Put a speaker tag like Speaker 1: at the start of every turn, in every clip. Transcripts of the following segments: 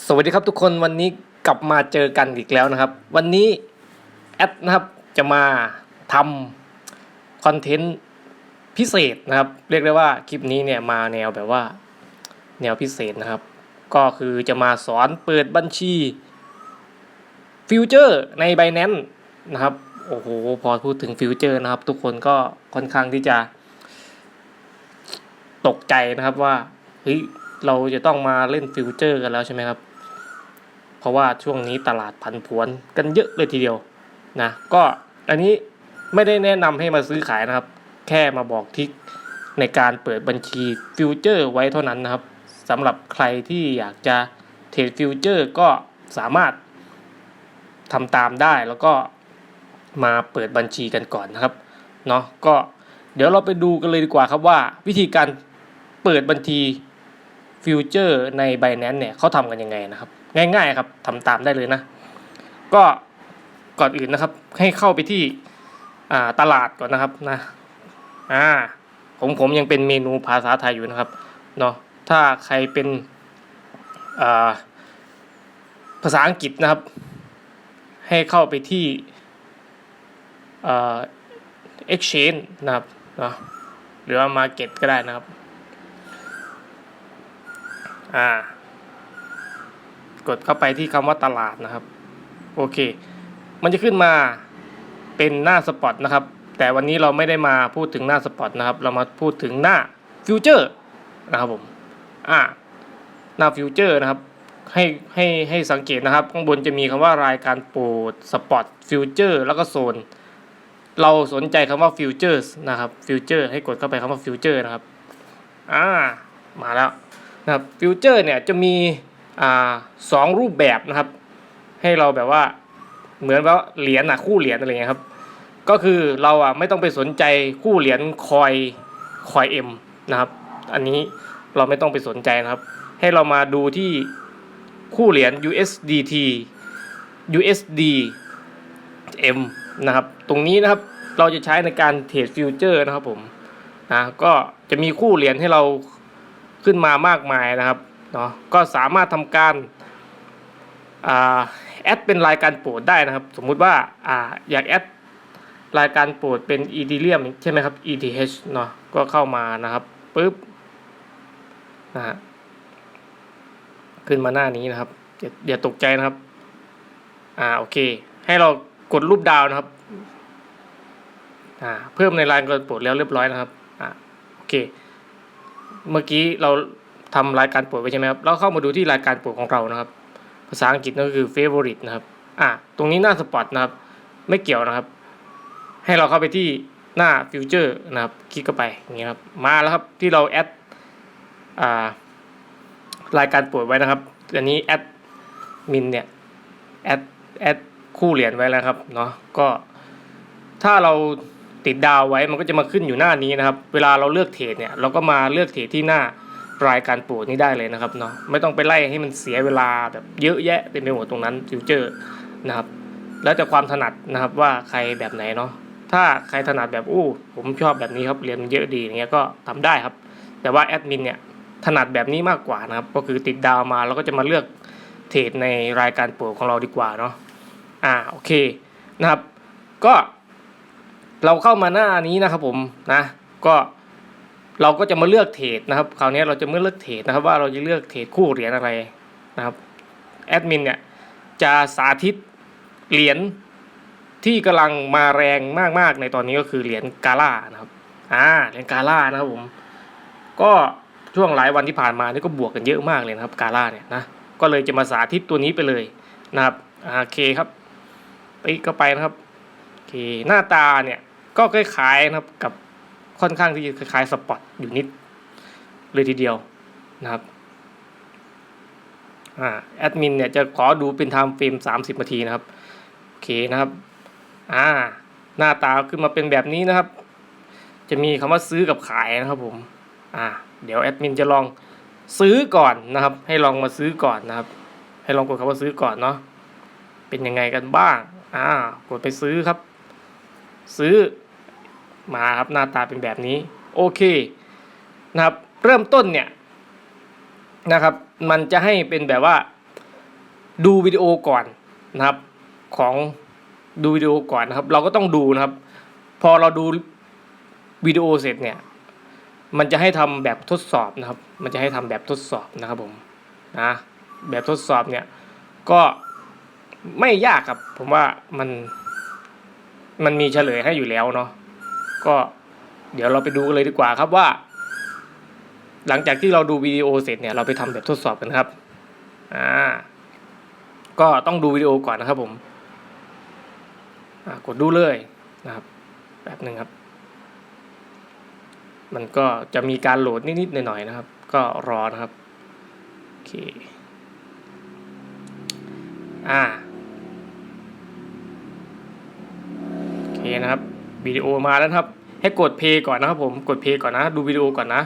Speaker 1: สวัสดีครับทุกคนวันนี้กลับมาเจอกันอีกแล้วนะครับ วันนี้แอดนะครับจะมาทำคอนเทนต์พิเศษนะครับ เรียกได้ว่าคลิปนี้เนี่ยมาแนวแบบว่า แนวพิเศษนะครับ ก็คือจะมาสอนเปิดบัญชีฟิวเจอร์ใน b บ n a n c e นะครับโอ้โหพอพูดถึงฟิวเจอร์นะครับ ทุกคนก็ค่อนข้างที่จะ ตกใจนะครับว่าเฮ้ย เราจะต้องมาเล่นฟิวเจอร์กันแล้วใช่ไหมครับ เพราะว่าช่วงนี้ตลาดผันผวนกันเยอะเลยทีเดียวนะ ก็อันนี้ไม่ได้แนะนำให้มาซื้อขายนะครับ แค่มาบอกทิกในการเปิดบัญชีฟิวเจอร์ไว้เท่านั้นนะครับสำหรับใครที่อยากจะเทรดฟิวเจอร์ก็สามารถทำตามได้แล้วก็มาเปิดบัญชีกันก่อนนะครับเนาะก็เดี๋ยวเราไปดูกันเลยดีกว่าครับว่าวิธีการเปิดบัญชี ฟิวเจอร์ใน b บ n a n c e เนี่ยเขาทำกันยังไงนะครับ ง่ายๆครับทำตามได้เลยนะ ก็ก่อนอื่นนะครับ ให้เข้าไปที่ตลาดก่อนนะครับนะอ่าผมผมยังเป็นเมนูภาษาไทยอยู่นะครับเนาะถ้าใครเป็นาภาษาอังกฤษนะครับ ให้เข้าไปที่ exchange นะครับเนาะหรือว่า market ก็ได้นะครับ อ่ากดเข้าไปที่คำว่าตลาดนะครับ โอเค มันจะขึ้นมาเป็นหน้าสปอตนะครับ แต่วันนี้เราไม่ได้มาพูดถึงหน้าสปอตนะครับ เรามาพูดถึงหน้าฟิวเจอร์นะครับผมอ่าหน้าฟิวเจอร์นะครับให้ให้ให้สังเกตนะครับ ข้างบนจะมีคำว่ารายการโปรดสปอตฟิวเจอร์แล้วก็โซน เราสนใจคำว่าฟิวเจอร์นะครับฟิวเจอร์ให้กดเข้าไปคำว่าฟิวเจอร์นะครับ อ่า มาแล้ว นะครับฟิวเจอร์เนี่ยจะมีอ่าสองรูปแบบนะครับ ให้เราแบบว่าเหมือนว่าเหรียญอะคู่เหรียญอะไรเงี้ยครับ ก็คือเราอะไม่ต้องไปสนใจคู่เหรียญคอยคอยเอ็มนะครับ อันนี้เราไม่ต้องไปสนใจนะครับ ให้เรามาดูที่คู่เหรียญ USDT USD M นะครับ ตรงนี้นะครับเราจะใช้ในการเทรดฟิวเจอร์นะครับผมนะก็จะมีคู่เหรียญให้เรา ขึ้นมามากมายนะครับเนาะก็สามารถทำการอแอดเป็นรายการโปรดได้นะครับ สมมุติว่าอ่าอยากแอดรายการโปรดเป็น Ethereum ใช่ไหมครับ ETH เนาะก็เข้ามานะครับปุ๊บนะฮะขึ้นมาหน้านี้นะครับอย่าตกใจนะครับ อ่าโอเค ให้เรากดรูปดาวนะครับ อ่า เพิ่มในรายการโปรดแล้วเรียบร้อยนะครับ อ่าโอเค เมื่อกี้เราทำรายการโปรดไว้ใช่ไหมครับเราเข้ามาดูที่รายการโปรดของเรานะครับ ภาษาอังกฤษนั่นก็คือ favorite นะครับอะตรงนี้หน้าสปอตนะครับ ไม่เกี่ยวนะครับ ให้เราเข้าไปที่หน้าฟิวเจอร์นะครับ คลิกเข้าไปอย่างนี้ครับ มาแล้วครับที่เราแอดอ่ารายการโปรดไว้นะครับอันนี้แอดมินเนี่ยแอดแอดคู่เหรียญไว้แล้วครับเนาะก็ถ้าเรา ติดดาวไว้มันก็จะมาขึ้นอยู่หน้านี้นะครับ เวลาเราเลือกเทรดเนี่ยเราก็มาเลือกเทรดที่หน้ารายการโปรดนี้ได้เลยนะครับเนาะไม่ต้องไปไล่ให้มันเสียเวลาแบบเยอะแยะเต็มไปหมดตรงนั้นฟิวเจอร์นะครับ แล้วแต่ความถนัดนะครับว่าใครแบบไหนเนาะถ้าใครถนัดแบบอู้ผมชอบแบบนี้ครับเรียนเยอะดีอย่างเงี้ยก็ทำได้ครับ แต่ว่าแอดมินเนี่ยถนัดแบบนี้มากกว่านะครับ ก็คือติดดาวมาเราก็จะมาเลือกเทรดในรายการโปรดของเราดีกว่าเนาะอ่าโอเคนะครับ ก็ เราเข้ามาหน้านี้นะครับผมนะก็เราก็จะมาเลือกเทรดนะครับคราวนี้เราจะมาเลือกเทรดนะครับ ว่าเราจะเลือกเทรดคู่เหรียญอะไรนะครับแอดมินเนี่ยจะสาธิตเหรียญที่กำลังมาแรงมากๆในตอนนี้ก็คือเหรียญกาล่านะครับอ่าเหรียญกาล่านะครับผมก็ช่วงหลายวันที่ผ่านมานี่ก็บวกกันเยอะมากเลยนะครับกาล่าเนี่ยนะก็เลยจะมาสาธิตตัวนี้ไปเลยนะครับโอเคครับไปก็ไปนะครับโอเคหน้าตาเนี่ย ก็คล้ายๆนะครับกับค่อนข้างที่จะคล้ายๆสปอตอยู่นิดเลยทีเดียวนะครับอ่าแอดมินเนี่ยจะขอดูเป็นไทม์เฟรม30 นาทีนะครับ โอเคนะครับอ่าหน้าตาขึ้นมาเป็นแบบนี้นะครับ จะมีคำว่าซื้อกับขายนะครับผมอ่าเดี๋ยวแอดมินจะลองซื้อก่อนนะครับ ให้ลองมาซื้อก่อนนะครับ ให้ลองกดคำว่าซื้อก่อนเนาะเป็นยังไงกันบ้างอ่ากดไปซื้อครับ ซื้อ มาครับหน้าตาเป็นแบบนี้โอเคนะครับเริ่มต้นเนี่ยนะครับมันจะให้เป็นแบบว่าดูวิดีโอก่อนนะครับของดูวิดีโอก่อนนะครับ เราก็ต้องดูนะครับ พอเราดูวิดีโอเสร็จเนี่ยมันจะให้ทำแบบทดสอบนะครับ มันจะให้ทำแบบทดสอบนะครับผมนะแบบทดสอบเนี่ยก็ไม่ยากครับผมว่ามันมันมีเฉลยให้อยู่แล้วเนาะ ก็เดี๋ยวเราไปดูกันเลยดีกว่าครับว่า หลังจากที่เราดูวิดีโอเสร็จเนี่ยเราไปทำแบบทดสอบกันครับอ่าก็ต้องดูวิดีโอก่อนนะครับผมอ่ากดดูเลยนะครับแบบหนึ่งครับ มันก็จะมีการโหลดนิดๆหน่อยๆนะครับ ก็รอนะครับโอเคอ่าโอเคนะครับ วิดีโอมาแล้วนะครับ ให้กดเพย์ก่อนนะครับผมกดเพย์ก่อนนะ ดูวิดีโอก่อนนะ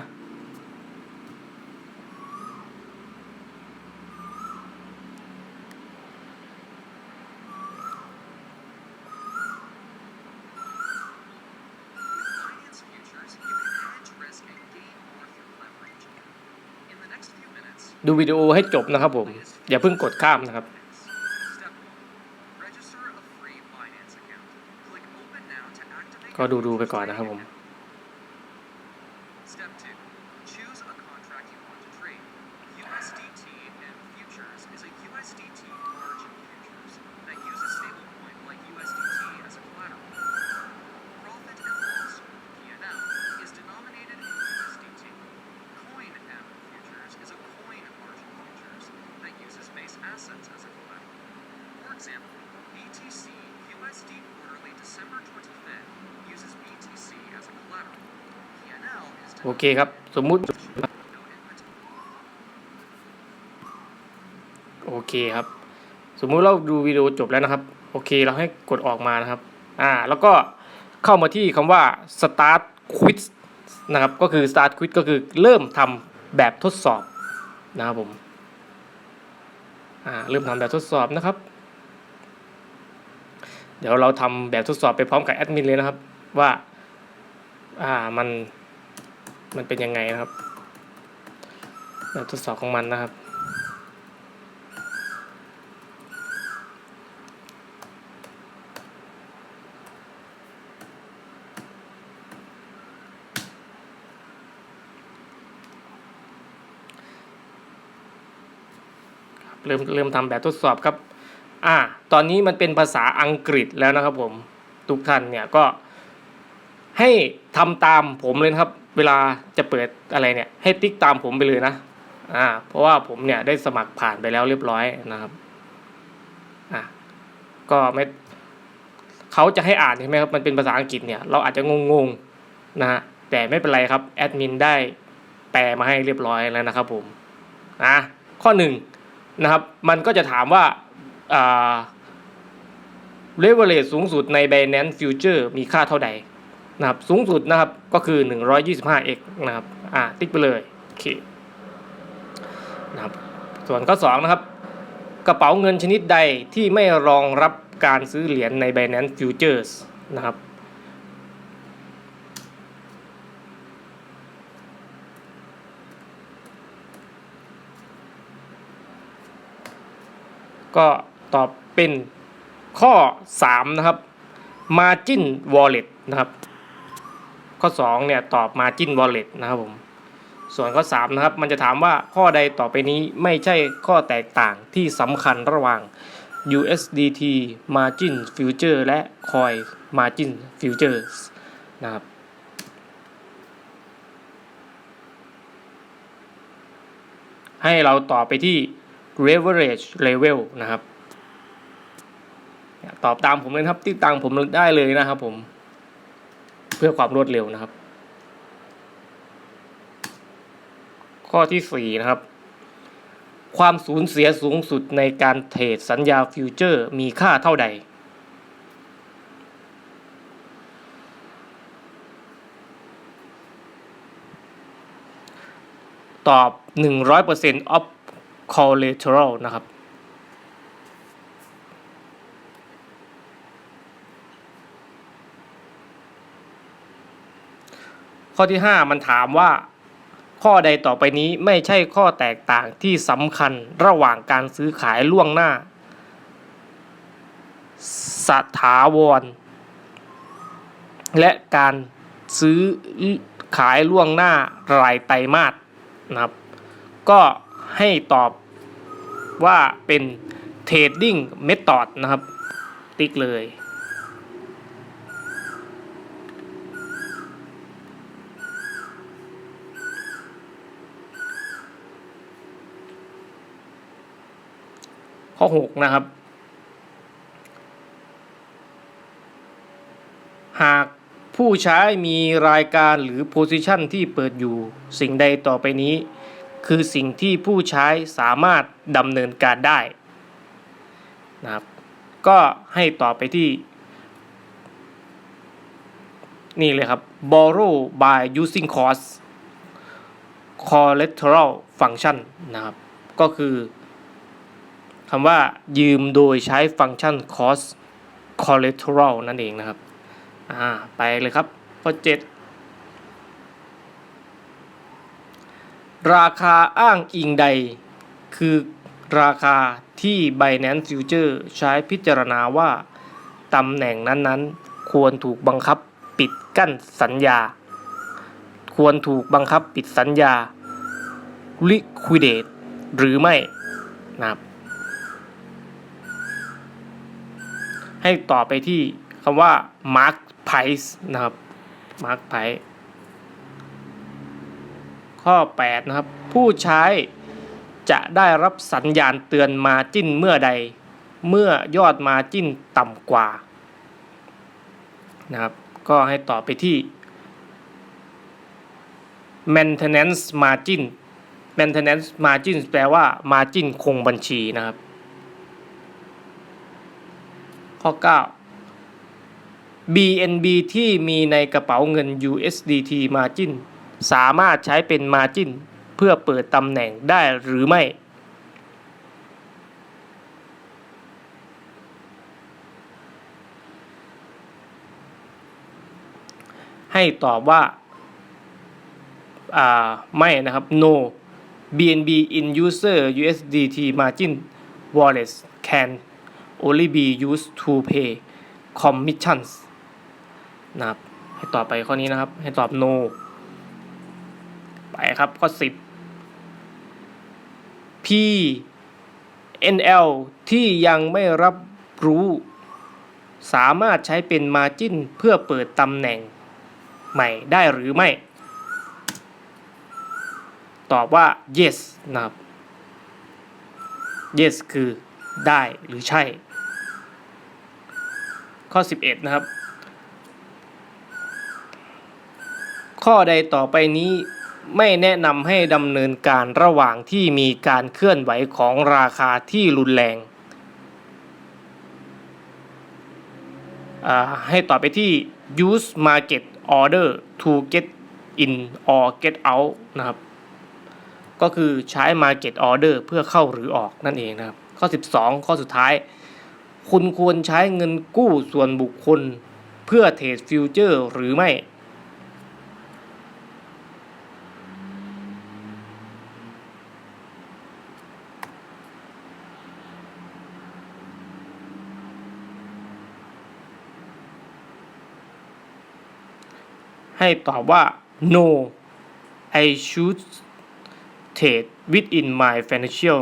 Speaker 2: Finance futures, you can hedge risk and gain more through leverage. In the next few minutes,
Speaker 1: ดูวิดีโอให้จบนะครับผม อย่าเพิ่งกดข้ามนะครับ ก็ดูดูๆไปก่อนนะครับผม
Speaker 2: Step two, choose a contract you want to trade. USDT and futures is a USDT margin futures that uses stablecoin like USDT as a collateral. Profit and loss (P&L) is denominated in USDT. Coin M futures is a coin margin futures that uses base assets as a collateral. For example, BTC USD quarterly December 25th uses BTC as a collateral. P&L is
Speaker 1: โอเคครับ สมมุติ โอเคครับ สมมุติเราดูวิดีโอจบแล้วนะครับ โอเคเราให้กดออกมานะครับ อ่า แล้วก็เข้ามาที่คำว่า start quiz นะครับ ก็คือ start quiz ก็คือเริ่มทำแบบทดสอบนะครับผม อ่า เริ่มทำแบบทดสอบนะครับ เดี๋ยวเราทำแบบทดสอบไปพร้อมกับแอดมินเลยนะครับ ว่า อ่า มัน มันเป็นยังไงนะครับแบบทดสอบของมันนะครับ เริ่มเริ่มทำแบบทดสอบครับ อ่า ตอนนี้มันเป็นภาษาอังกฤษแล้วนะครับผม ทุกท่านเนี่ยก็ให้ทำตามผมเลยครับ เวลาจะเปิดอะไรเนี่ย ให้ติ๊กตามผมไปเลยนะอ่าเพราะว่าผมเนี่ยได้สมัครผ่านไปแล้วเรียบร้อยนะครับอ่าก็ไม่เขาจะให้อ่านใช่ไหมครับมันเป็นภาษาอังกฤษเนี่ยเราอาจจะงงๆนะฮะแต่ไม่เป็นไรครับแอดมินได้แปลมาให้เรียบร้อยแล้วนะครับผมอะข้อหนึ่งนะครับ มันก็จะถามว่าอ่า leverage สูงสุดใน Binance Future มีค่าเท่าใด นะครับสูงสุดนะครับก็คือ 125x นะครับอ่าติ๊กไปเลยโอเคนะครับส่วนข้อ2นะครับกระเป๋าเงินชนิดใดที่ไม่รองรับการซื้อเหรียญใน Binance Futures นะครับก็ตอบเป็นข้อ 3 นะครับ Margin Wallet นะครับ ข้อ2เนี่ยตอบ Margin Wallet นะครับผมส่วนข้อ3นะครับมันจะถามว่าข้อใดต่อไปนี้ไม่ใช่ข้อแตกต่างที่สำคัญระหว่าง USDT Margin Future และ Coin Margin Futures นะครับให้เราตอบไปที่ leverage level นะครับ ตอบตามผมเลยครับติดตามผมได้เลยนะครับผม เพื่อความรวดเร็วนะครับ ข้อที่ 4 นะครับ ความสูญเสียสูงสุดในการเทรดสัญญาฟิวเจอร์ มีค่าเท่าใด ตอบ 100% of collateral นะครับ ข้อที่ 5 มันถามว่า ข้อใดต่อไปนี้ไม่ใช่ข้อแตกต่างที่สำคัญระหว่างการซื้อขายล่วงหน้า สถาวร และการซื้อขายล่วงหน้ารายไตรมาสนะครับ ก็ให้ตอบว่าเป็น trading method นะครับ ติ๊กเลย ข้อ 6 นะครับ หากผู้ใช้มีรายการหรือ position ที่เปิดอยู่สิ่งใดต่อไปนี้ คือสิ่งที่ผู้ใช้สามารถดำเนินการได้นะครับ ก็ให้ต่อไปที่ นี่เลยครับ borrow by using cost collateral function นะครับ ก็คือ คำว่ายืมโดยใช้ฟังก์ชัน cost collateral นั่นเองนะครับ อ่า ไปเลยครับข้อ7ราคาอ้างอิงใด คือราคาที่ Binance Future ใช้พิจารณาว่า ตำแหน่งนั้นๆ ควรถูกบังคับปิดกั้นสัญญา ควรถูกบังคับปิดสัญญา liquidate หรือไม่นะครับ ให้ต่อไปที่คำว่า mark price นะครับ mark price ข้อ 8 นะครับ ผู้ใช้จะได้รับสัญญาณเตือนมาจิ้นเมื่อใด เมื่อยอดมาจิ้นต่ำกว่านะครับ ก็ให้ต่อไปที่ maintenance margin maintenance margin แปลว่า margin คงบัญชีนะครับ ข้อ 9 BNB ที่มีในกระเป๋าเงิน USDT Margin สามารถใช้เป็น Margin เพื่อเปิดตำแหน่งได้หรือไม่ ให้ตอบว่าาไม่นะครับ no BNB in user USDT margin wallets can only be used to pay commissions นะครับให้ตอบไปข้อนี้นะครับ ให้ตอบ no ไปครับข้อ 10 P NL ที่ยังไม่รับรู้ สามารถใช้เป็น margin เพื่อเปิดตำแหน่งใหม่ได้หรือไม่ ตอบว่า yes นะครับ yes คือได้หรือใช่ ข้อ 11 นะครับ ข้อใดต่อไปนี้ไม่แนะนำให้ดำเนินการระหว่างที่มีการเคลื่อนไหวของราคาที่รุนแรงอ่าให้ต่อไปที่ use market order to get in or get out นะครับ ก็คือใช้ market order เพื่อเข้าหรือออกนั่นเองนะครับ ข้อ 12 ข้อสุดท้าย คุณควรใช้เงินกู้ส่วนบุคคล เพื่อเทรดฟิวเจอร์หรือไม่ ให้ตอบว่า no I should trade within my financial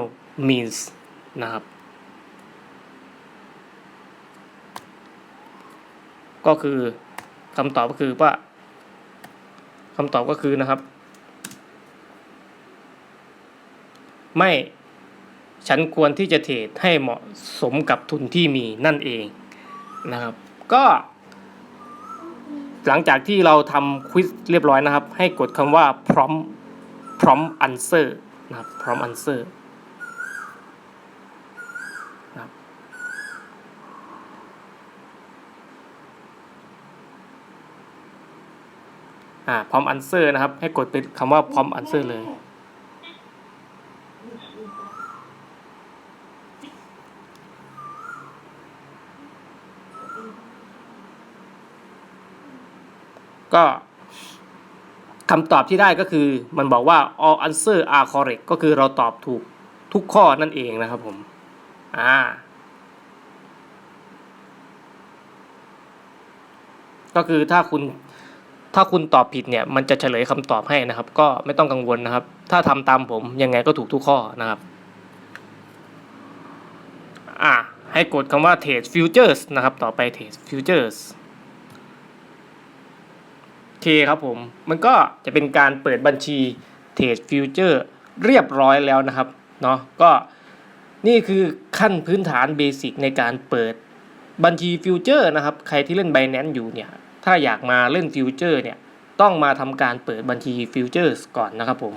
Speaker 1: means นะครับ ก็คือคำตอบก็คือว่าคำตอบก็คือนะครับ ไม่ฉันควรที่จะเทรดให้เหมาะสมกับทุนที่มีนั่นเองนะครับ ก็ หลังจากที่เราทำควิสเรียบร้อยนะครับ ให้กดคำว่า prompt prompt answer นะครับ prompt answer นะครับ อ่า prompt answer นะครับ ให้กดเป็นคำว่า prompt answer เลย ก็คำตอบที่ได้ก็คือมันบอกว่า all answer are correct ก็คือเราตอบถูกทุกข้อนั่นเองนะครับผม อ่า ก็คือถ้าคุณ ถ้าคุณตอบผิดเนี่ยมันจะเฉลยคำตอบให้นะครับ ก็ไม่ต้องกังวลนะครับ ถ้าทำตามผมยังไงก็ถูกทุกข้อนะครับอ่าให้กดคำว่า trade futures นะครับ ต่อไป trade futures โอเคครับผม มันก็จะเป็นการเปิดบัญชี trade future เรียบร้อยแล้วนะครับเนาะก็นี่คือขั้นพื้นฐานเบสิกในการเปิดบัญชีฟิวเจอร์นะครับ ใครที่เล่น Binance อยู่เนี่ย ถ้าอยากมาเล่นฟิวเจอร์เนี่ยต้องมาทำการเปิดบัญชีฟิวเจอร์ก่อนนะครับผม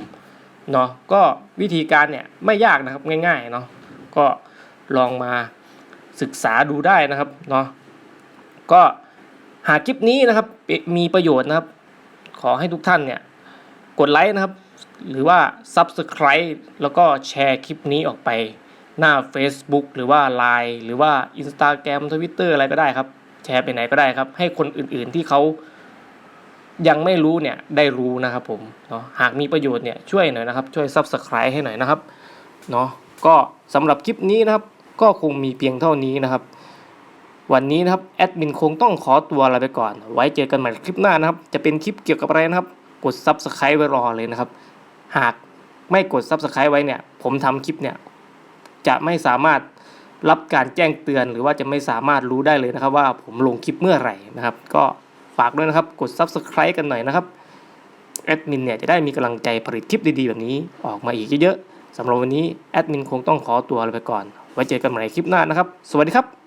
Speaker 1: เนาะก็วิธีการเนี่ยไม่ยากนะครับง่ายๆเนาะก็ลองมาศึกษาดูได้นะครับเนาะก็หากคลิปนี้นะครับมีประโยชน์นะครับ ขอให้ทุกท่านเนี่ยกดไลค์นะครับ หรือว่า Subscribe แล้วก็แชร์คลิปนี้ออกไปหน้า Facebook หรือว่า Line หรือว่า Instagram Twitter อะไรก็ได้ครับ แชร์ไปไหนก็ได้ครับ ให้คนอื่นๆที่เขายังไม่รู้เนี่ยได้รู้นะครับผมเนาะหากมีประโยชน์เนี่ยช่วยหน่อยนะครับ ช่วย Subscribe ให้หน่อยนะครับเนาะก็สำหรับคลิปนี้นะครับ ก็คงมีเพียงเท่านี้นะครับ วันนี้นะครับแอดมินคงต้องขอตัวลาไปก่อน ไว้เจอกันใหม่คลิปหน้านะครับ จะเป็นคลิปเกี่ยวกับอะไรนะครับ กด Subscribe ไว้รอเลยนะครับ หากไม่กด Subscribe ไว้เนี่ย ผมทำคลิปเนี่ยจะไม่สามารถ รับการแจ้งเตือนหรือว่าจะไม่สามารถรู้ได้เลยนะครับ ว่าผมลงคลิปเมื่อไหร่นะครับ ก็ฝากด้วยนะครับ กด Subscribe กันหน่อยนะครับแอดมินเนี่ยจะได้มีกำลังใจผลิตคลิปดีๆ แบบนี้ออกมาอีกเยอะๆสำหรับวันนี้แอดมินคงต้องขอตัวลาไปก่อน ไว้เจอกันใหม่ในคลิปหน้านะครับ สวัสดีครับ